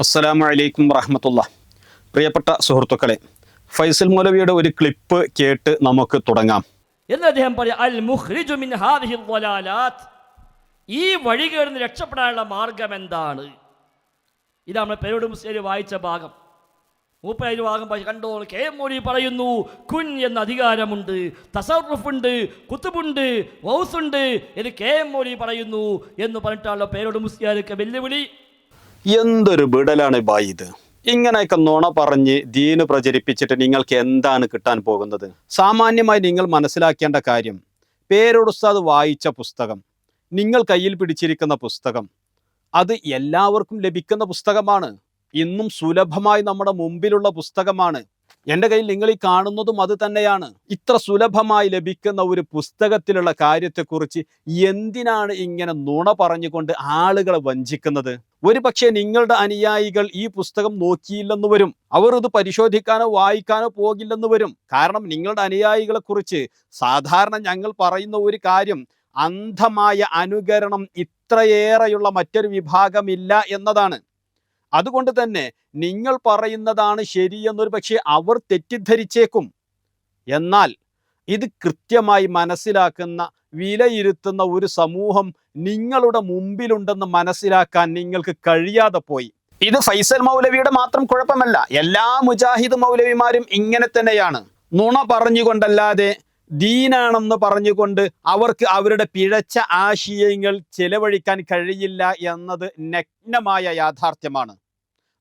അസ്സലാമു അലൈക്കും വറഹമത്തുള്ള. പ്രിയപ്പെട്ട സുഹൃത്തുക്കളെ ഫൈസൽ മൗലവിയുടെ ഒരു ക്ലിപ്പ് കേട്ട് നമുക്ക് തുടങ്ങാം. എന്ന് അദ്ദേഹം പറയാം ഈ വഴികളിൽ നിന്ന് രക്ഷപ്പെടാനുള്ള മാർഗം എന്താണ്? ഇതാണ് നമ്മൾ പേരോട് മുസ്ലിം വായിച്ച ഭാഗം. മൂപ്പരൊരു ഭാഗം കണ്ടോ? കെ എം മോലി പറയുന്നു കുൻ എന്ന അധികാരമുണ്ട് തസറുഫുണ്ട് കുത്തുബുണ്ട് വൗസുണ്ട് എന്ന് കെ എം മോലി പറയുന്നു എന്ന് പറഞ്ഞിട്ടാണല്ലോ പേരോട് മുസ്ലിയാർക്ക് വെല്ലുവിളി. എന്തൊരു വിടലാണ് ബായി ഇത്? ഇങ്ങനെയൊക്കെ നുണ പറഞ്ഞ് ദീന് പ്രചരിപ്പിച്ചിട്ട് നിങ്ങൾക്ക് എന്താണ് കിട്ടാൻ പോകുന്നത്? സാമാന്യമായി നിങ്ങൾ മനസ്സിലാക്കേണ്ട കാര്യം പേരോട് ഉസ്താദ് വായിച്ച പുസ്തകം നിങ്ങൾ കയ്യിൽ പിടിച്ചിരിക്കുന്ന പുസ്തകം അത് എല്ലാവർക്കും ലഭിക്കുന്ന പുസ്തകമാണ്. ഇന്നും സുലഭമായി നമ്മുടെ മുമ്പിലുള്ള പുസ്തകമാണ്. എന്റെ കയ്യിൽ നിങ്ങൾ ഈ കാണുന്നതും അത് തന്നെയാണ്. ഇത്ര സുലഭമായി ലഭിക്കുന്ന ഒരു പുസ്തകത്തിലുള്ള കാര്യത്തെക്കുറിച്ച് എന്തിനാണ് ഇങ്ങനെ നുണ പറഞ്ഞുകൊണ്ട് ആളുകളെ വഞ്ചിക്കുന്നത്? ഒരു പക്ഷേ നിങ്ങളുടെ അനുയായികൾ ഈ പുസ്തകം നോക്കിയില്ലെന്ന് വരും. അവർ ഇത് പരിശോധിക്കാനോ വായിക്കാനോ പോകില്ലെന്ന് വരും. കാരണം നിങ്ങളുടെ അനുയായികളെ കുറിച്ച് സാധാരണ ഞങ്ങൾ പറയുന്ന ഒരു കാര്യം അന്ധമായ അനുകരണം ഇത്രയേറെയുള്ള മറ്റൊരു വിഭാഗമില്ല എന്നതാണ്. അതുകൊണ്ട് തന്നെ നിങ്ങൾ പറയുന്നതാണ് ശരിയെന്നൊരു പക്ഷേ അവർ തെറ്റിദ്ധരിച്ചേക്കും. എന്നാൽ ഇത് കൃത്യമായി മനസ്സിലാക്കുന്ന വിലയിരുത്തുന്ന ഒരു സമൂഹം നിങ്ങളുടെ മുമ്പിലുണ്ടെന്ന് മനസ്സിലാക്കാൻ നിങ്ങൾക്ക് കഴിയാതെ പോയി. ഇത് ഫൈസൽ മൗലവിയുടെ മാത്രം കുഴപ്പമല്ല. എല്ലാ മുജാഹിദ് മൗലവിമാരും ഇങ്ങനെ തന്നെയാണ്. നുണ പറഞ്ഞുകൊണ്ടല്ലാതെ ദീനാണെന്ന് പറഞ്ഞുകൊണ്ട് അവർക്ക് അവരുടെ പിഴച്ച ആശയങ്ങൾ ചെലവഴിക്കാൻ കഴിയില്ല എന്നത് നഗ്നമായ യാഥാർത്ഥ്യമാണ്.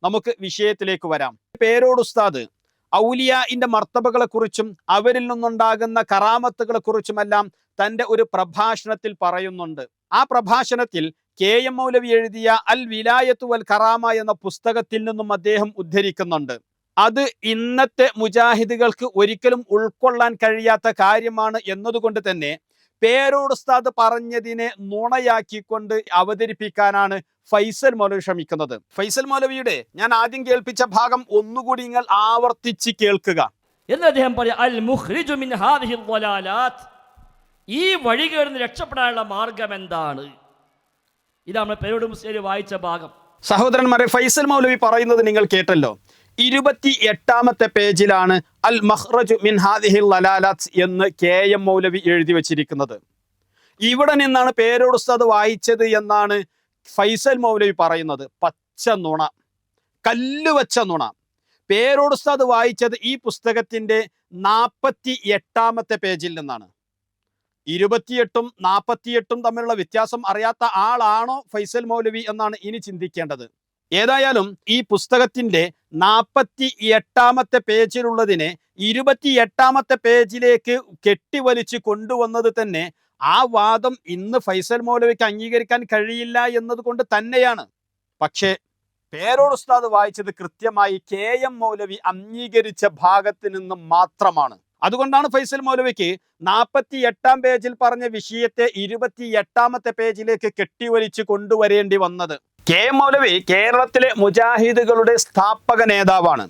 നമുക്ക് വിഷയത്തിലേക്ക് വരാം. പേരോട് ഉസ്താദ് ഔലിയാഇന്റെ മർത്തബകളെ കുറിച്ചും അവരിൽ നിന്നുണ്ടാകുന്ന കറാമത്തുകളെ കുറിച്ചുമെല്ലാം തന്റെ ഒരു പ്രഭാഷണത്തിൽ പറയുന്നുണ്ട്. ആ പ്രഭാഷണത്തിൽ കെ എം മൗലവി എഴുതിയ അൽ വിലായത്തു വൽ കറാമ എന്ന പുസ്തകത്തിൽ നിന്നും അദ്ദേഹം ഉദ്ധരിക്കുന്നുണ്ട്. അത് ഇന്നത്തെ മുജാഹിദുകൾക്ക് ഒരിക്കലും ഉൾക്കൊള്ളാൻ കഴിയാത്ത കാര്യമാണ് എന്നതുകൊണ്ട് തന്നെ പേരോട് ഉസ്താദ് പറഞ്ഞതിനെ നുണയാക്കിക്കൊണ്ട് അവതരിപ്പിക്കാനാണ് ഫൈസൽ മൗലവി ശ്രമിക്കുന്നത്. ഫൈസൽ മൗലവിയുടെ ഞാൻ ആദ്യം കേൾപ്പിച്ച ഭാഗം ഒന്നുകൂടി നിങ്ങൾ ആവർത്തിച്ച് കേൾക്കുക. എന്ന് അദ്ദേഹം പറയാം ഈ വഴി നിന്ന് രക്ഷപ്പെടാനുള്ള മാർഗം എന്താണ്? ഇതാണ് നമ്മൾ പേരോട് മുസ്ലിം വായിച്ച ഭാഗം. സഹോദരന്മാരെ ഫൈസൽ മൗലവി പറയുന്നത് നിങ്ങൾ കേട്ടല്ലോ. ഇരുപത്തി എട്ടാമത്തെ പേജിലാണ് അൽ മഹ്റജു മിൻ ഹാദിഹിൽ ലലാലാത്ത് എന്ന് കെ എം മൗലവി എഴുതി വച്ചിരിക്കുന്നത്. ഇവിടെ നിന്നാണ് പേരോട് ഉസ്താദ് വായിച്ചത് എന്നാണ് ഫൈസൽ മൗലവി പറയുന്നത്. പച്ച നുണ കല്ലുവച്ച നുണ. പേരോട് ഉസ്താദ് വായിച്ചത് ഈ പുസ്തകത്തിന്റെ നാൽപ്പത്തി എട്ടാമത്തെ പേജിൽ നിന്നാണ്. ഇരുപത്തിയെട്ടും നാൽപ്പത്തിയെട്ടും തമ്മിലുള്ള വ്യത്യാസം അറിയാത്ത ആളാണോ ഫൈസൽ മൗലവി എന്നാണ് ഇനി ചിന്തിക്കേണ്ടത്. ഏതായാലും ഈ പുസ്തകത്തിന്റെ നാൽപ്പത്തി എട്ടാമത്തെ പേജിലുള്ളതിനെ ഇരുപത്തി എട്ടാമത്തെ പേജിലേക്ക് കെട്ടിവലിച്ച് കൊണ്ടുവന്നത് തന്നെ ആ വാദം ഇന്ന് ഫൈസൽ മൗലവിക്ക് അംഗീകരിക്കാൻ കഴിയില്ല എന്നതുകൊണ്ട് തന്നെയാണ്. പക്ഷേ പേരോട് ഉസ്താദ് വായിച്ചത് കൃത്യമായി കെ എം മൗലവി അംഗീകരിച്ച ഭാഗത്ത് നിന്ന് മാത്രമാണ്. അതുകൊണ്ടാണ് ഫൈസൽ മൗലവിക്ക് നാൽപ്പത്തി എട്ടാം പേജിൽ പറഞ്ഞ വിഷയത്തെ ഇരുപത്തി എട്ടാമത്തെ പേജിലേക്ക് കെട്ടിവലിച്ച് കൊണ്ടുവരേണ്ടി വന്നത്. കെ മൗലവി കേരളത്തിലെ മുജാഹിദുകളുടെ സ്ഥാപക നേതാവാണ്.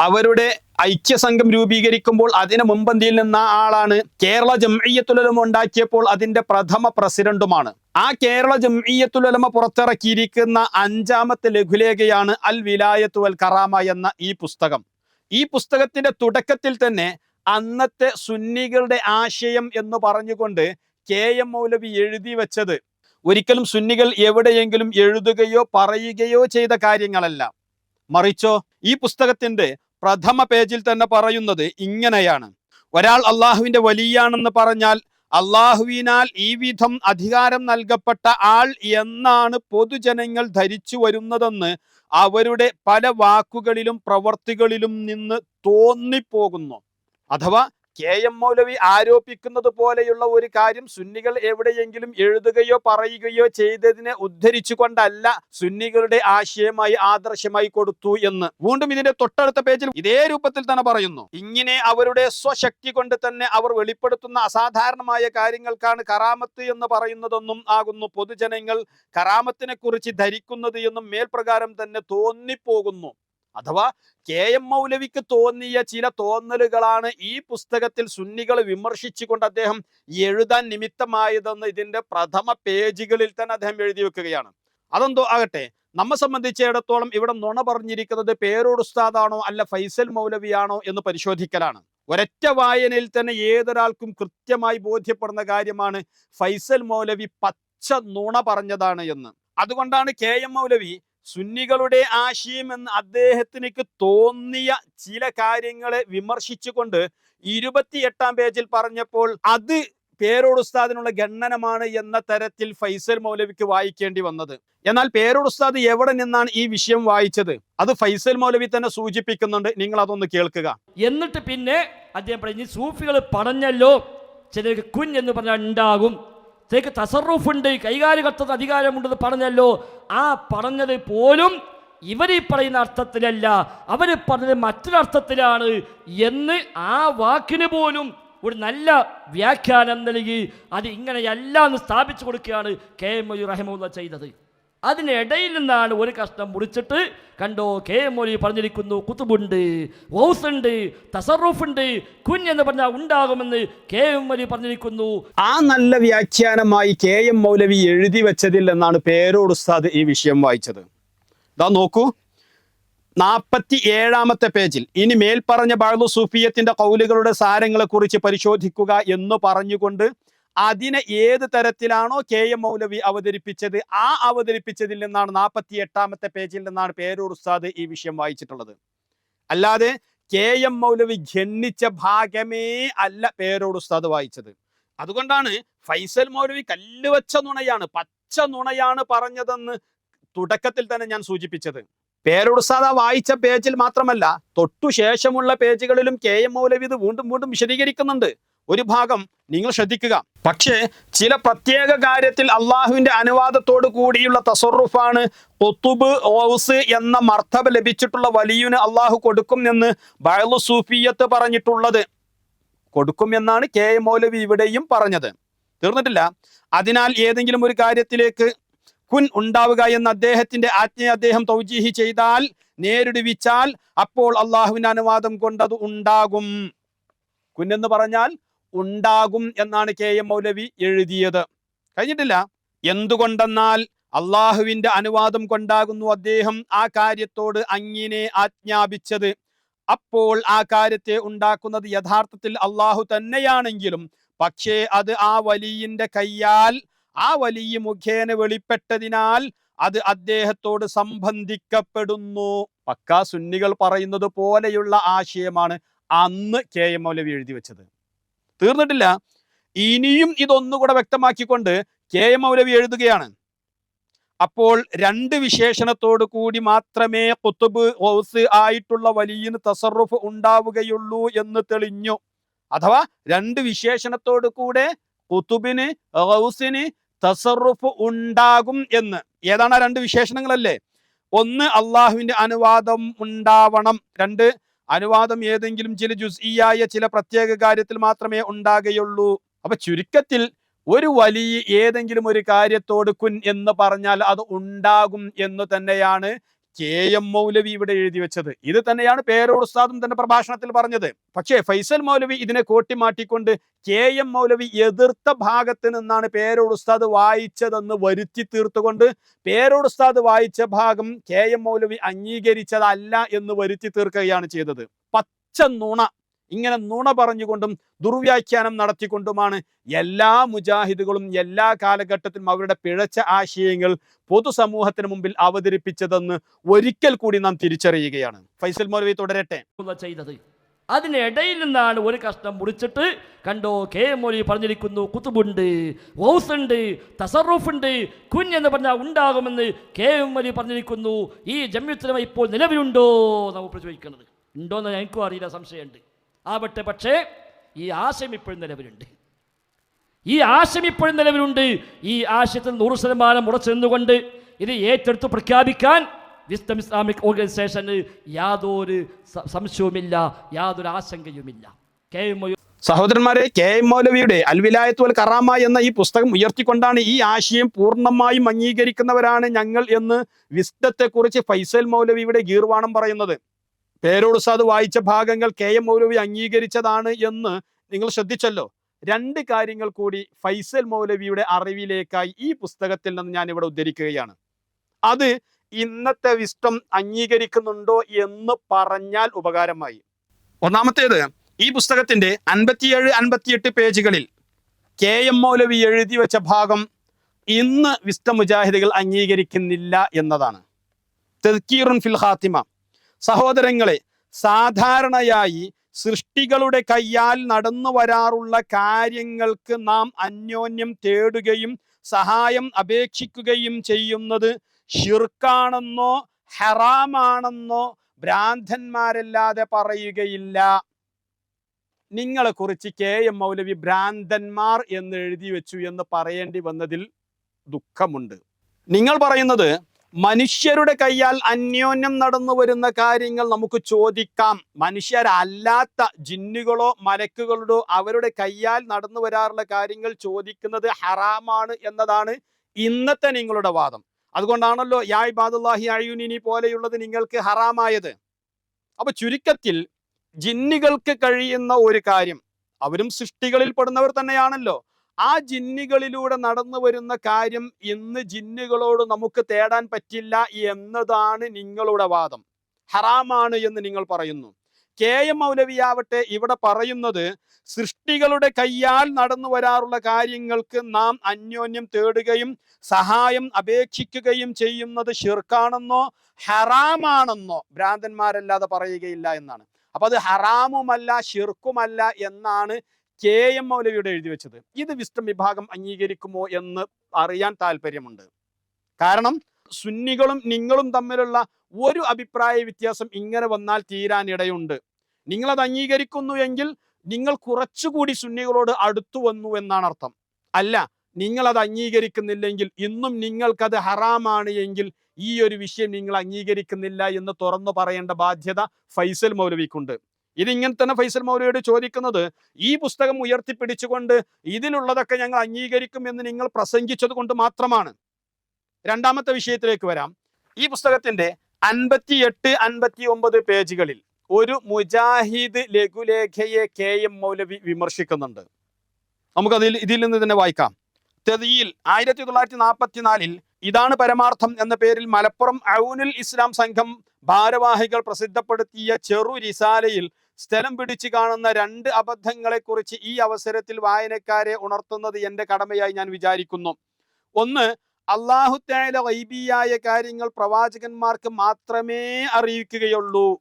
അവരുടെ ഐക്യസംഘം രൂപീകരിക്കുമ്പോൾ അതിന് മുമ്പന്തിയിൽ നിന്ന ആളാണ് കേരള ജംഇയ്യത്തുലമ ഉണ്ടാക്കിയപ്പോൾ അതിന്റെ പ്രഥമ പ്രസിഡന്റുമാണ്. ആ കേരള ജംഇയ്യത്തുലമ പുറത്തിറക്കിയിരിക്കുന്ന അഞ്ചാമത്തെ ലഘുലേഖയാണ് അൽ വിലായത്തു അൽ കറാമ എന്ന ഈ പുസ്തകം. ഈ പുസ്തകത്തിന്റെ തുടക്കത്തിൽ തന്നെ അന്നത്തെ സുന്നികളുടെ ആശയം എന്ന് പറഞ്ഞുകൊണ്ട് കെ എം മൗലവി എഴുതി വെച്ചത് ഒരിക്കലും സുന്നികൾ എവിടെയെങ്കിലും എഴുതുകയോ പറയുകയോ ചെയ്ത കാര്യങ്ങളല്ല. മറിച്ചോ ഈ പുസ്തകത്തിന്റെ പ്രഥമ പേജിൽ തന്നെ പറയുന്നത് ഇങ്ങനെയാണ്. ഒരാൾ അള്ളാഹുവിന്റെ വലിയാണെന്ന് പറഞ്ഞാൽ അള്ളാഹുവിനാൽ ഈ വിധം അധികാരം നൽകപ്പെട്ട ആൾ എന്നാണ് പൊതുജനങ്ങൾ ധരിച്ചു വരുന്നതെന്ന് അവരുടെ പല വാക്കുകളിലും പ്രവർത്തികളിലും നിന്ന് തോന്നിപ്പോകുന്നു. അഥവാ കെ എം മൗലവി ആരോപിക്കുന്നത് പോലെയുള്ള ഒരു കാര്യം സുന്നികൾ എവിടെയെങ്കിലും എഴുതുകയോ പറയുകയോ ചെയ്തതിനെ ഉദ്ധരിച്ചുകൊണ്ടല്ല സുന്നികളുടെ ആശയമായി ആദർശമായി കൊടുത്തു എന്ന്. വീണ്ടും ഇതിന്റെ തൊട്ടടുത്ത പേജിൽ ഇതേ രൂപത്തിൽ തന്നെ പറയുന്നു. ഇങ്ങനെ അവരുടെ സ്വശക്തി കൊണ്ട് തന്നെ അവർ വെളിപ്പെടുത്തുന്ന അസാധാരണമായ കാര്യങ്ങൾക്കാണ് കറാമത്ത് എന്ന് പറയുന്നതെന്നും ആകുന്നു. പൊതുജനങ്ങൾ കറാമത്തിനെ കുറിച്ച് ധരിക്കുന്നത് എന്നും മേൽപ്രകാരം തന്നെ തോന്നിപ്പോകുന്നു. അഥവാ കെ എം മൗലവിക്ക് തോന്നിയ ചില തോന്നലുകളാണ് ഈ പുസ്തകത്തിൽ സുന്നികൾ വിമർശിച്ചുകൊണ്ട് അദ്ദേഹം എഴുതാൻ നിമിത്തമായതെന്ന് ഇതിന്റെ പ്രഥമ പേജുകളിൽ തന്നെ അദ്ദേഹം എഴുതി വെക്കുകയാണ്. അതെന്തോ ആകട്ടെ നമ്മെ സംബന്ധിച്ചിടത്തോളം ഇവിടെ നുണ പറഞ്ഞിരിക്കുന്നത് പേരോട് ഉസ്താദാണോ അല്ല ഫൈസൽ മൗലവിയാണോ എന്ന് പരിശോധിക്കലാണ്. ഒരൊറ്റ വായനയിൽ തന്നെ ഏതൊരാൾക്കും കൃത്യമായി ബോധ്യപ്പെടുന്ന കാര്യമാണ് ഫൈസൽ മൗലവി പച്ച നുണ പറഞ്ഞതാണ് എന്ന്. അതുകൊണ്ടാണ് കെ എം മൗലവി സുന്നികളുടെ ആശയം എന്ന് തോന്നിയ ചില കാര്യങ്ങളെ വിമർശിച്ചുകൊണ്ട് ഇരുപത്തിയെട്ടാം പേജിൽ പറഞ്ഞപ്പോൾ അത് പേരോടുസ്താദിനുള്ള ഗണ്ണനമാണ് എന്ന തരത്തിൽ ഫൈസൽ മൗലവിക്ക് വായിക്കേണ്ടി വന്നത്. എന്നാൽ പേരോടുസ്താദ് എവിടെ നിന്നാണ് ഈ വിഷയം വായിച്ചത്? അത് ഫൈസൽ മൗലവി തന്നെ സൂചിപ്പിക്കുന്നുണ്ട്. നിങ്ങൾ അതൊന്ന് കേൾക്കുക. എന്നിട്ട് പിന്നെ അദ്ദേഹം പറഞ്ഞു സൂഫികൾ പറഞ്ഞല്ലോ ചിലർക്ക് കുഞ്ഞ് എന്ന് പറഞ്ഞാൽ ഉണ്ടാകും. ചിലർക്ക് തസറുഫുണ്ട് കൈകാര്യകർത്തത് അധികാരമുണ്ടെന്ന് പറഞ്ഞല്ലോ. ആ പറഞ്ഞത് പോലും ഇവർ പറയുന്ന അർത്ഥത്തിലല്ല. അവർ പറഞ്ഞത് മറ്റൊരർത്ഥത്തിലാണ് എന്ന് ആ വാക്കിന് പോലും ഒരു നല്ല വ്യാഖ്യാനം നൽകി. അത് ഇങ്ങനെയല്ല എന്ന് സ്ഥാപിച്ചു കൊടുക്കുകയാണ് കെ എം മൊയ്യു റഹമുല്ല ചെയ്തത്. അതിനിടയിൽ നിന്നാണ് ഒരു കഷ്ണം മുറിച്ചിട്ട് കണ്ടോ കെ മൊഴി പറഞ്ഞിരിക്കുന്നു കുത്തുബുണ്ട് വൗസ് ഉണ്ട് തസറുഫുണ്ട് കുഞ്ഞ് എന്ന് പറഞ്ഞാൽ ഉണ്ടാകുമെന്ന് കെ എം മൊഴി പറഞ്ഞിരിക്കുന്നു. ആ നല്ല വ്യാഖ്യാനമായി കെ എം മൗലവി എഴുതി വെച്ചതിൽ എന്നാണ് പേരോട് ഉസ്താദ് ഈ വിഷയം വായിച്ചത്. ഇതാ നോക്കൂ. നാൽപ്പത്തി ഏഴാമത്തെ പേജിൽ ഇനി മേൽപ്പറഞ്ഞ ബാളു സൂഫിയത്തിന്റെ കൗലുകളുടെ സാരങ്ങളെ കുറിച്ച് പരിശോധിക്കുക എന്ന് പറഞ്ഞുകൊണ്ട് അതിനെ ഏത് തരത്തിലാണോ കെ എം മൗലവി അവതരിപ്പിച്ചത് ആ അവതരിപ്പിച്ചതിൽ നിന്നാണ് നാൽപ്പത്തി എട്ടാമത്തെ പേജിൽ നിന്നാണ് പേരൂർ ഉസ്താദ് ഈ വിഷയം വായിച്ചിട്ടുള്ളത്. അല്ലാതെ കെ എം മൗലവി ഖണ്ണിച്ച ഭാഗമേ അല്ല പേരോട് ഉസ്താദ് വായിച്ചത്. അതുകൊണ്ടാണ് ഫൈസൽ മൗലവി കല്ലുവച്ച നുണയാണ് പച്ച നുണയാണ് പറഞ്ഞതെന്ന് തുടക്കത്തിൽ തന്നെ ഞാൻ സൂചിപ്പിച്ചത്. പേരോട് ഉസ്താദ് ആ വായിച്ച പേജിൽ മാത്രമല്ല തൊട്ടുശേഷമുള്ള പേജുകളിലും കെ എം മൗലവി ഇത് വീണ്ടും വീണ്ടും വിശദീകരിക്കുന്നുണ്ട്. ഒരു ഭാഗം നിങ്ങൾ ശ്രദ്ധിക്കുക. പക്ഷേ ചില പ്രത്യേക കാര്യത്തിൽ അള്ളാഹുവിന്റെ അനുവാദത്തോടു കൂടിയുള്ള തസറുഫാണ് ഒത്തുബ് ഓസ് എന്ന മർത്തബ ലഭിച്ചിട്ടുള്ള വലിയുന് അള്ളാഹു കൊടുക്കും എന്ന് ബയലു സൂഫിയത്ത് പറഞ്ഞിട്ടുള്ളത്. കൊടുക്കും എന്നാണ് കെ എ മൗലവി ഇവിടെയും പറഞ്ഞത്. തീർന്നിട്ടില്ല. അതിനാൽ ഏതെങ്കിലും ഒരു കാര്യത്തിലേക്ക് കുൻ ഉണ്ടാവുക എന്ന് അദ്ദേഹത്തിന്റെ ആജ്ഞയെ അദ്ദേഹം തൗജീഹി ചെയ്താൽ നേരിടുവിച്ചാൽ അപ്പോൾ അള്ളാഹുവിന്റെ അനുവാദം കൊണ്ടത് ഉണ്ടാകും. കുൻ എന്ന് പറഞ്ഞാൽ ഉണ്ടാകും എന്നാണ് കെ എം മൗലവി എഴുതിയത്. കഴിഞ്ഞിട്ടില്ല. എന്തുകൊണ്ടെന്നാൽ അള്ളാഹുവിന്റെ അനുവാദം കൊണ്ടാകുന്നു അദ്ദേഹം ആ കാര്യത്തോട് അങ്ങിനെ ആജ്ഞാപിച്ചത്. അപ്പോൾ ആ കാര്യത്തെ ഉണ്ടാക്കുന്നത് യഥാർത്ഥത്തിൽ അള്ളാഹു തന്നെയാണെങ്കിലും പക്ഷേ അത് ആ വലിയന്റെ കയ്യാൽ ആ വലിയ മുഖേന വെളിപ്പെട്ടതിനാൽ അത് അദ്ദേഹത്തോട് സംബന്ധിക്കപ്പെടുന്നു. പക്കാ സുന്നികൾ പറയുന്നത് പോലെയുള്ള ആശയമാണ് അന്ന് കെ എം മൗലവി എഴുതി വെച്ചത്. തീർന്നിട്ടില്ല. ഇനിയും ഇതൊന്നുകൂടെ വ്യക്തമാക്കിക്കൊണ്ട് കെ എം മൗലവി എഴുതുകയാണ്. അപ്പോൾ രണ്ട് വിശേഷണത്തോടു കൂടി മാത്രമേ കുത്തുബ് ഹൗസ് ആയിട്ടുള്ള വലിയ തസറുഫ് ഉണ്ടാവുകയുള്ളൂ എന്ന് തെളിഞ്ഞു. അഥവാ രണ്ട് വിശേഷണത്തോടു കൂടെ കുത്തുബിന് ഹൗസിന് തസറുഫ് ഉണ്ടാകും എന്ന്. ഏതാണ് ആ രണ്ട് വിശേഷണങ്ങളല്ലേ? ഒന്ന് അള്ളാഹുവിന്റെ അനുവാദം ഉണ്ടാവണം. രണ്ട് അനുവാദം ഏതെങ്കിലും ചില ജുസ്ഇയായ ചില പ്രത്യേക കാര്യത്തിൽ മാത്രമേ ഉണ്ടാകുകയുള്ളൂ. അപ്പൊ ചുരുക്കത്തിൽ ഒരു വലിയ ഏതെങ്കിലും ഒരു കാര്യത്തോട് കുൻ എന്ന് പറഞ്ഞാൽ അത് ഉണ്ടാകും എന്ന് തന്നെയാണ് കെ എം മൗലവി ഇവിടെ എഴുതി വെച്ചത്. ഇത് തന്നെയാണ് പേരോട് ഉസ്താദും തന്റെ പ്രഭാഷണത്തിൽ പറഞ്ഞത്. പക്ഷേ ഫൈസൽ മൗലവി ഇതിനെ കോട്ടിമാറ്റിക്കൊണ്ട് കെ എം മൗലവി എതിർത്ത ഭാഗത്ത് നിന്നാണ് പേരോട് ഉസ്താദ് വായിച്ചതെന്ന് വരുത്തി തീർത്തുകൊണ്ട് പേരോട് ഉസ്താദ് വായിച്ച ഭാഗം കെ എം മൗലവി അംഗീകരിച്ചതല്ല എന്ന് വരുത്തി തീർക്കുകയാണ് ചെയ്തത്. പച്ച നുണ ഇങ്ങനെ നുണ പറഞ്ഞുകൊണ്ടും ദുർവ്യാഖ്യാനം നടത്തിക്കൊണ്ടുമാണ് എല്ലാ മുജാഹിദുകളും എല്ലാ കാലഘട്ടത്തിലും അവരുടെ പിഴച്ച ആശയങ്ങൾ പൊതുസമൂഹത്തിന് മുമ്പിൽ അവതരിപ്പിച്ചതെന്ന് ഒരിക്കൽ കൂടി നാം തിരിച്ചറിയുകയാണ്. ഫൈസൽ മൗലവി തുടരട്ടെ. ചെയ്തത്. അതിനിടയിൽ നിന്നാണ് ഒരു കഷ്ണം മുറിച്ചിട്ട് കണ്ടോ കെ മൊഴി പറഞ്ഞിരിക്കുന്നു കുത്തുബുണ്ട് ഉണ്ട് തസറുഫുണ്ട് കുഞ്ഞ് എന്ന് പറഞ്ഞാൽ ഉണ്ടാകുമെന്ന് കെ എം മൊഴി പറഞ്ഞിരിക്കുന്നു. ഈ ജമ്യത്തിലമ ഇപ്പോൾ നിലവിലുണ്ടോ? നമ്മൾ ചോദിക്കുന്നത് ഉണ്ടോന്ന് എനിക്കും അറിയില്ല സംശയമുണ്ട്. ആവട്ടെ പക്ഷേ ഈ ആശയം ഇപ്പോഴും നിലവിലുണ്ട്. ഈ ആശയം ഇപ്പോഴും നിലവിലുണ്ട്. ഈ ആശയത്തിൽ നൂറ് ശതമാനം ഉറച്ചു നിന്നുകൊണ്ട് ഇത് ഏറ്റെടുത്ത് പ്രഖ്യാപിക്കാൻ വിസ്ഡം ഇസ്ലാമിക് ഓർഗനൈസേഷന് യാതൊരു സംശയവുമില്ല യാതൊരു ആശങ്കയുമില്ല. കെ എം സഹോദരന്മാരെ കെ എം മൗലവിയുടെ അൽവിലായത്ത് കറാമ എന്ന ഈ പുസ്തകം ഉയർത്തിക്കൊണ്ടാണ് ഈ ആശയം പൂർണമായും അംഗീകരിക്കുന്നവരാണ് ഞങ്ങൾ എന്ന് വിസ്ഡത്തെക്കുറിച്ച് ഫൈസൽ മൗലവിയുടെ ഗീർവാണം പറയുന്നത്. പേരോട് സാദ് വായിച്ച ഭാഗങ്ങൾ കെ എം മൗലവി അംഗീകരിച്ചതാണ് എന്ന് നിങ്ങൾ ശ്രദ്ധിച്ചല്ലോ. രണ്ട് കാര്യങ്ങൾ കൂടി ഫൈസൽ മൗലവിയുടെ അറിവിലേക്കായി ഈ പുസ്തകത്തിൽ നിന്ന് ഞാൻ ഇവിടെ ഉദ്ധരിക്കുകയാണ്. അത് ഇന്നത്തെ വിസ്റ്റം അംഗീകരിക്കുന്നുണ്ടോ എന്ന് പറഞ്ഞാൽ ഉപകാരമായി. ഒന്നാമത്തേത് ഈ പുസ്തകത്തിന്റെ അൻപത്തിയേഴ് അൻപത്തിയെട്ട് പേജുകളിൽ കെ എം മൗലവി എഴുതി വെച്ച ഭാഗം ഇന്ന് വിസ്റ്റ മുജാഹിദുകൾ അംഗീകരിക്കുന്നില്ല എന്നതാണ്. തെക്കീറുൻ ഫിൽ ഖാത്തിമ. സഹോദരങ്ങളെ സാധാരണയായി സൃഷ്ടികളുടെ കയ്യാൽ നടന്നു വരാറുള്ള കാര്യങ്ങൾക്ക് നാം അന്യോന്യം തേടുകയും സഹായം അപേക്ഷിക്കുകയും ചെയ്യുന്നത് ഷിർക്കാണെന്നോ ഹറാമാണെന്നോ ഭ്രാന്തന്മാരല്ലാതെ പറയുകയില്ല. നിങ്ങളെ കുറിച്ച് കെ എം മൗലവി ഭ്രാന്തന്മാർ എന്ന് എഴുതി വെച്ചു എന്ന് പറയേണ്ടി വന്നതിൽ ദുഃഖമുണ്ട്. നിങ്ങൾ പറയുന്നത് മനുഷ്യരുടെ കയ്യാൽ അന്യോന്യം നടന്നു വരുന്ന കാര്യങ്ങൾ നമുക്ക് ചോദിക്കാം. മനുഷ്യരല്ലാത്ത ജിന്നുകളോ മലക്കുകളോ അവരുടെ കയ്യാൽ നടന്നു വരാറുള്ള കാര്യങ്ങൾ ചോദിക്കുന്നത് ഹറാമാണ് എന്നതാണ് ഇന്നത്തെ നിങ്ങളുടെ വാദം. അതുകൊണ്ടാണല്ലോ യാ ഇബാദുല്ലാഹി അയ്യുനിനി പോലെയുള്ളത് നിങ്ങൾക്ക് ഹറാമായത്. അപ്പൊ ചുരുക്കത്തിൽ ജിന്നുകൾക്ക് കഴിയുന്ന ഒരു കാര്യം അവരും സൃഷ്ടികളിൽ പെടുന്നവർ തന്നെയാണല്ലോ. ആ ജിന്നുകളിലൂടെ നടന്നു വരുന്ന കാര്യം ഇന്ന് ജിന്നുകളോട് നമുക്ക് തേടാൻ പറ്റില്ല എന്നതാണ് നിങ്ങളുടെ വാദം. ഹറാമാണ് എന്ന് നിങ്ങൾ പറയുന്നു. കെ എം മൗലവിയാവട്ടെ ഇവിടെ പറയുന്നത് സൃഷ്ടികളുടെ കയ്യാൽ നടന്നു വരാറുള്ള കാര്യങ്ങൾക്ക് നാം അന്യോന്യം തേടുകയും സഹായം അപേക്ഷിക്കുകയും ചെയ്യുന്നത് ഷിർക്കാണെന്നോ ഹറാമാണെന്നോ ഭ്രാന്തന്മാരല്ലാതെ പറയുകയില്ല എന്നാണ്. അപ്പൊ അത് ഹറാമുമല്ല ഷിർക്കുമല്ല എന്നാണ് കെ എം മൗലവിയുടെ എഴുതി വെച്ചത്. ഇത് വിസ്റ്റം വിഭാഗം അംഗീകരിക്കുമോ എന്ന് അറിയാൻ താല്പര്യമുണ്ട് കാരണം സുന്നികളും നിങ്ങളും തമ്മിലുള്ള ഒരു അഭിപ്രായ വ്യത്യാസം ഇങ്ങനെ വന്നാൽ തീരാനിടയുണ്ട് നിങ്ങളത് അംഗീകരിക്കുന്നു എങ്കിൽ നിങ്ങൾ കുറച്ചുകൂടി സുന്നികളോട് അടുത്തു വന്നു എന്നാണ് അർത്ഥം. അല്ല നിങ്ങൾ അത് അംഗീകരിക്കുന്നില്ലെങ്കിൽ ഇന്നും നിങ്ങൾക്കത് ഹറാമാണ് എങ്കിൽ ഈ ഒരു വിഷയം നിങ്ങൾ അംഗീകരിക്കുന്നില്ല എന്ന് തുറന്നു പറയേണ്ട ബാധ്യത ഫൈസൽ മൗലവിക്കുണ്ട്. ഇതിങ്ങനെ തന്നെ ഫൈസൽ മൗലയോട് ചോദിക്കുന്നത് ഈ പുസ്തകം ഉയർത്തിപ്പിടിച്ചുകൊണ്ട് ഇതിലുള്ളതൊക്കെ ഞങ്ങൾ അംഗീകരിക്കും എന്ന് നിങ്ങൾ പ്രസംഗിച്ചത് കൊണ്ട് മാത്രമാണ്. രണ്ടാമത്തെ വിഷയത്തിലേക്ക് വരാം. ഈ പുസ്തകത്തിന്റെ അൻപത്തി എട്ട് അൻപത്തി ഒമ്പത് പേജുകളിൽ ഒരു മുജാഹിദ് ലഘുലേഖയെ കെ എം മൗലവി വിമർശിക്കുന്നുണ്ട്. നമുക്കതിൽ ഇതിൽ നിന്ന് തന്നെ വായിക്കാം. തെതിയിൽ ആയിരത്തി തൊള്ളായിരത്തി നാൽപ്പത്തിനാലിൽ ഇതാണ് പരമാർത്ഥം എന്ന പേരിൽ മലപ്പുറം ഔനുൽ ഇസ്ലാം സംഘം ഭാരവാഹികൾ പ്രസിദ്ധപ്പെടുത്തിയ ചെറു റിസാലയിൽ സ്ഥലം പിടിച്ചു കാണുന്ന രണ്ട് അബദ്ധങ്ങളെക്കുറിച്ച് ഈ അവസരത്തിൽ വായനക്കാരെ ഉണർത്തുന്നത് എന്റെ കടമയായി ഞാൻ വിചാരിക്കുന്നു. ഒന്ന് അള്ളാഹുത്തായ വൈബിയായ കാര്യങ്ങൾ പ്രവാചകന്മാർക്ക് മാത്രമേ അറിയിക്കുകയുള്ളൂ.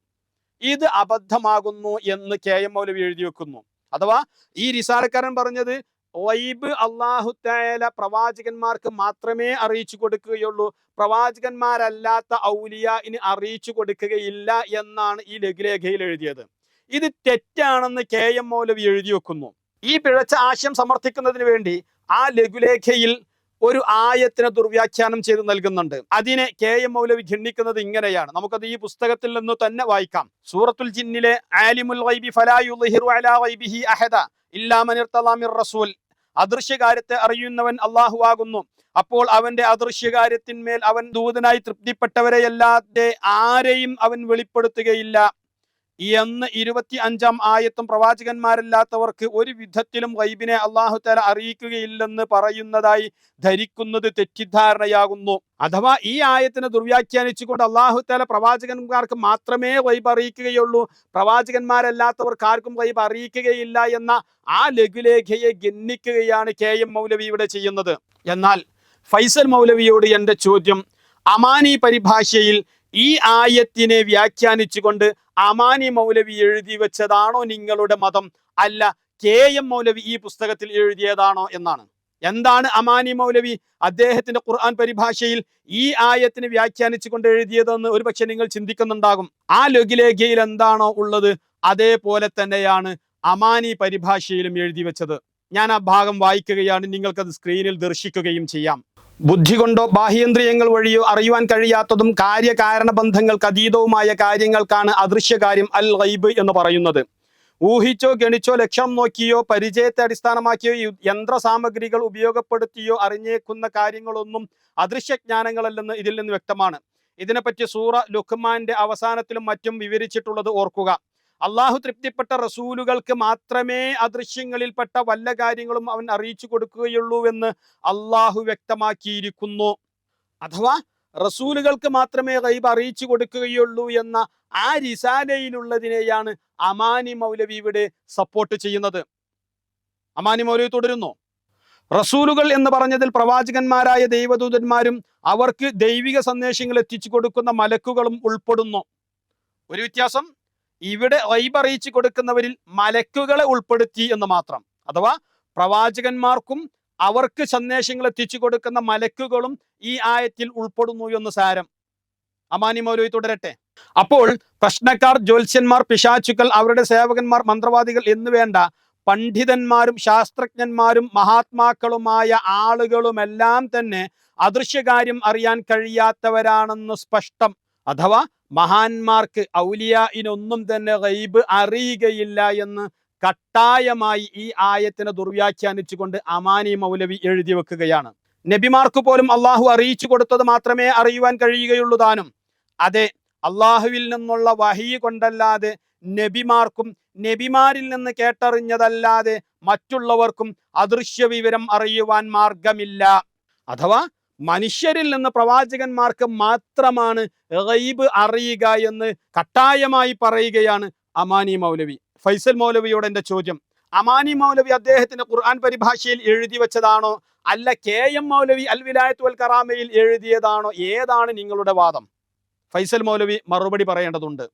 ഇത് അബദ്ധമാകുന്നു എന്ന് കെ എം മൗലവി എഴുതി വെക്കുന്നു. അഥവാ ഈ റിസാലക്കാരൻ പറഞ്ഞത് വൈബ് അള്ളാഹുത്തായ പ്രവാചകന്മാർക്ക് മാത്രമേ അറിയിച്ചു കൊടുക്കുകയുള്ളൂ. പ്രവാചകന്മാരല്ലാത്ത ഔലിയ ഇനി അറിയിച്ചു കൊടുക്കുകയില്ല എന്നാണ് ഈ ലഘുലേഖയിൽ എഴുതിയത്. ഇത് തെറ്റാണെന്ന് കെ എം മൗലവി എഴുതി വെക്കുന്നു. ഈ പിഴച്ച ആശയം സമർത്ഥിക്കുന്നതിന് വേണ്ടി ആ ലഘുലേഖയിൽ ഒരു ആയത്തിനെ ദുർവ്യാഖ്യാനം ചെയ്ത് നൽകുന്നുണ്ട്. അതിനെ കെ എം മൗലവി ഖണ്ഡിക്കുന്നത് ഇങ്ങനെയാണ്. നമുക്കത് ഈ പുസ്തകത്തിൽ നിന്ന് തന്നെ വായിക്കാം. സൂറത്തുൽ ജിന്നിലെ ആലിമുൽ ഗൈബി ഫലാ യുദ്ഹിറു അലാ അഹദ റസൂൽ. അദൃശ്യകാര്യത്തെ അറിയുന്നവൻ അള്ളാഹു ആകുന്നു. അപ്പോൾ അവന്റെ അദൃശ്യകാര്യത്തിന്മേൽ അവൻ ദൂതനായി തൃപ്തിപ്പെട്ടവരെയല്ലാതെ ആരെയും അവൻ വെളിപ്പെടുത്തുകയില്ല. എന്ന് ഇരുപത്തി അഞ്ചാം ആയത്തും പ്രവാചകന്മാരല്ലാത്തവർക്ക് ഒരു വിധത്തിലും വൈബിനെ അള്ളാഹു തല അറിയിക്കുകയില്ലെന്ന് പറയുന്നതായി ധരിക്കുന്നത് തെറ്റിദ്ധാരണയാകുന്നു. അഥവാ ഈ ആയത്തിനെ ദുർവ്യാഖ്യാനിച്ചുകൊണ്ട് അള്ളാഹു തല പ്രവാചകന്മാർക്ക് മാത്രമേ വൈബ് അറിയിക്കുകയുള്ളൂ പ്രവാചകന്മാരല്ലാത്തവർക്ക് ആർക്കും വൈബ് അറിയിക്കുകയില്ല എന്ന ആ ലഘുലേഖയെ ഗണ്ണിക്കുകയാണ് കെ എം മൗലവി ഇവിടെ ചെയ്യുന്നത്. എന്നാൽ ഫൈസൽ മൗലവിയോട് എന്റെ ചോദ്യം അമാനി പരിഭാഷയിൽ ഈ ആയത്തിനെ വ്യാഖ്യാനിച്ചുകൊണ്ട് അമാനി മൗലവി എഴുതി വെച്ചതാണോ നിങ്ങളുടെ മതം? അല്ല കെ എം മൗലവി ഈ പുസ്തകത്തിൽ എഴുതിയതാണോ എന്നാണ്. എന്താണ് അമാനി മൗലവി അദ്ദേഹത്തിന്റെ ഖുർആൻ പരിഭാഷയിൽ ഈ ആയത്തിന് വ്യാഖ്യാനിച്ചുകൊണ്ട് എഴുതിയതെന്ന് ഒരുപക്ഷെ നിങ്ങൾ ചിന്തിക്കുന്നുണ്ടാകും. ആ ലഘുലേഖയിൽ എന്താണോ ഉള്ളത്? അതേപോലെ തന്നെയാണ് അമാനി പരിഭാഷയിലും എഴുതി വെച്ചത്. ഞാൻ ആ ഭാഗം വായിക്കുകയാണ്. നിങ്ങൾക്കത് സ്ക്രീനിൽ ദർശിക്കുകയും ചെയ്യാം. ബുദ്ധി കൊണ്ടോ ബാഹ്യേന്ദ്രിയങ്ങൾ വഴിയോ അറിയുവാൻ കഴിയാത്തതും കാര്യകാരണ ബന്ധങ്ങൾക്ക് അതീതവുമായ കാര്യങ്ങൾക്കാണ് അദൃശ്യകാര്യം അൽ ഗൈബ് എന്ന് പറയുന്നത്. ഊഹിച്ചോ ഗണിച്ചോ ലക്ഷ്യം നോക്കിയോ പരിചയത്തെ അടിസ്ഥാനമാക്കിയോ യന്ത്ര സാമഗ്രികൾ ഉപയോഗപ്പെടുത്തിയോ അറിഞ്ഞേക്കുന്ന കാര്യങ്ങളൊന്നും അദൃശ്യജ്ഞാനങ്ങളല്ലെന്ന് ഇതിൽ നിന്ന് വ്യക്തമാണ്. ഇതിനെപ്പറ്റി സൂറ ലുഖ്മാന്റെ അവസാനത്തിലും മറ്റും വിവരിച്ചിട്ടുള്ളത് ഓർക്കുക. അള്ളാഹു തൃപ്തിപ്പെട്ട റസൂലുകൾക്ക് മാത്രമേ അദൃശ്യങ്ങളിൽപ്പെട്ട വല്ല കാര്യങ്ങളും അവൻ അറിയിച്ചു കൊടുക്കുകയുള്ളൂ എന്ന് അള്ളാഹു വ്യക്തമാക്കിയിരിക്കുന്നു. അഥവാ റസൂലുകൾക്ക് മാത്രമേ ഗൈബ് അറിയിച്ചു കൊടുക്കുകയുള്ളൂ എന്ന ആ റിസാലയിലുള്ളതിനെയാണ് അമാനി മൗലവി ഇവിടെ സപ്പോർട്ട് ചെയ്യുന്നത്. അമാനി മൗലവി തുടരുന്നു. റസൂലുകൾ എന്ന് പറഞ്ഞതിൽ പ്രവാചകന്മാരായ ദൈവദൂതന്മാരും അവർക്ക് ദൈവിക സന്ദേശങ്ങൾ എത്തിച്ചു കൊടുക്കുന്ന മലക്കുകളും ഉൾപ്പെടുന്നു. ഒരു വ്യത്യാസം ഇവിടെ അറിയിച്ചു കൊടുക്കുന്നവരിൽ മലക്കുകളെ ഉൾപ്പെടുത്തി എന്ന് മാത്രം. അഥവാ പ്രവാചകന്മാർക്കും അവർക്ക് സന്ദേശങ്ങൾ എത്തിച്ചു കൊടുക്കുന്ന മലക്കുകളും ഈ ആയത്തിൽ ഉൾപ്പെടുന്നു എന്ന് സാരം. അമാനി മൗലവി തുടരട്ടെ. അപ്പോൾ പ്രശ്നക്കാർ ജ്യോത്സ്യന്മാർ പിശാചുക്കൾ അവരുടെ സേവകന്മാർ മന്ത്രവാദികൾ എന്ന് വേണ്ട പണ്ഡിതന്മാരും ശാസ്ത്രജ്ഞന്മാരും മഹാത്മാക്കളുമായ ആളുകളുമെല്ലാം തന്നെ അദൃശ്യകാര്യം അറിയാൻ കഴിയാത്തവരാണെന്ന് സ്പഷ്ടം. അഥവാ മഹാന്മാർക്ക് ഔലിയായിനൊന്നും തന്നെ ഗൈബ് അറിയുകയില്ല എന്ന് കട്ടായമായി ഈ ആയത്തിനെ ദുർവ്യാഖ്യാനിച്ചുകൊണ്ട് അമാനി മൗലവി എഴുതി വെക്കുകയാണ്. നബിമാർക്ക് പോലും അള്ളാഹു അറിയിച്ചു കൊടുത്തത് മാത്രമേ അറിയുവാൻ കഴിയുകയുള്ളൂ താനും. അതെ അള്ളാഹുവിൽ നിന്നുള്ള വഹി കൊണ്ടല്ലാതെ നബിമാർക്കും നബിമാരിൽ നിന്ന് കേട്ടറിഞ്ഞതല്ലാതെ മറ്റുള്ളവർക്കും അദൃശ്യ വിവരം അറിയുവാൻ മാർഗമില്ല. അഥവാ മനുഷ്യരിൽ നിന്ന് പ്രവാചകന്മാർക്ക് മാത്രമാണ് റൈബ് അറിയുക എന്ന് കട്ടായമായി പറയുകയാണ് അമാനി മൗലവി. ഫൈസൽ മൗലവിയോട് എന്റെ ചോദ്യം. അമാനി മൗലവി അദ്ദേഹത്തിന്റെ ഖുർആൻ പരിഭാഷയിൽ എഴുതി വെച്ചതാണോ? അല്ല കെ എം മൗലവി അൽ വിലായത്ത് വൽ കറാമയിൽ എഴുതിയതാണോ? ഏതാണ് നിങ്ങളുടെ വാദം? ഫൈസൽ മൗലവി മറുപടി പറയേണ്ടതുണ്ട്.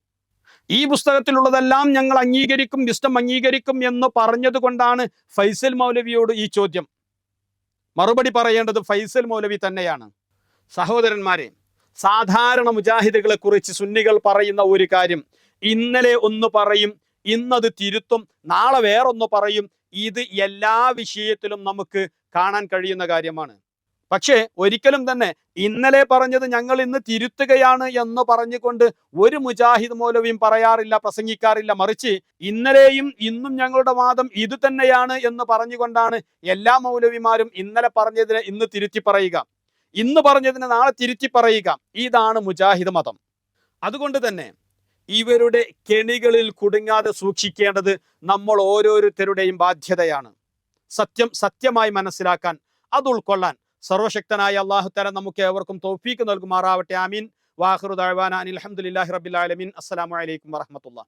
ഈ പുസ്തകത്തിലുള്ളതെല്ലാം ഞങ്ങൾ അംഗീകരിക്കും ഇഷ്ടം അംഗീകരിക്കും എന്ന് പറഞ്ഞതുകൊണ്ടാണ് ഫൈസൽ മൗലവിയോട് ഈ ചോദ്യം. മറുപടി പറയേണ്ടത് ഫൈസൽ മൗലവി തന്നെയാണ്. സഹോദരന്മാരെ സാധാരണ മുജാഹിദുകളെ കുറിച്ച് സുന്നികൾ പറയുന്ന ഒരു കാര്യം ഇന്നലെ ഒന്ന് പറയും ഇന്നത് തിരുത്തും നാളെ വേറൊന്ന് പറയും ഇത് എല്ലാ വിഷയത്തിലും നമുക്ക് കാണാൻ കഴിയുന്ന കാര്യമാണ്. പക്ഷേ ഒരിക്കലും തന്നെ ഇന്നലെ പറഞ്ഞത് ഞങ്ങൾ ഇന്ന് തിരുത്തുകയാണ് എന്ന് പറഞ്ഞുകൊണ്ട് ഒരു മുജാഹിദ് മൗലവിയും പറയാറില്ല പ്രസംഗിക്കാറില്ല. മറിച്ച് ഇന്നലെയും ഇന്നും ഞങ്ങളുടെ വാദം ഇത് തന്നെയാണ് എന്ന് പറഞ്ഞുകൊണ്ടാണ് എല്ലാ മൗലവിമാരും ഇന്നലെ പറഞ്ഞതിനെ ഇന്ന് തിരുത്തി പറയുക. ഇന്ന് പറഞ്ഞതിനെ നാളെ തിരുത്തി പറയുക. ഇതാണ് മുജാഹിദ് മതം. അതുകൊണ്ട് തന്നെ ഇവരുടെ കെണികളിൽ കുടുങ്ങാതെ സൂക്ഷിക്കേണ്ടത് നമ്മൾ ഓരോരുത്തരുടെയും ബാധ്യതയാണ്. സത്യം സത്യമായി മനസ്സിലാക്കാൻ അത് ഉൾക്കൊള്ളാൻ സർവശക്തനായ അള്ളാഹു തല നമുക്ക് ഏവർക്കും തോഫീക്ക് നൽകുമാറാവട്ടെ. ആമീൻ. വാഹുദാൻ അലഹമുല്ലാഹി റബിൻ അസ്സലാമലൈക്കും വറഹമത്തുള്ള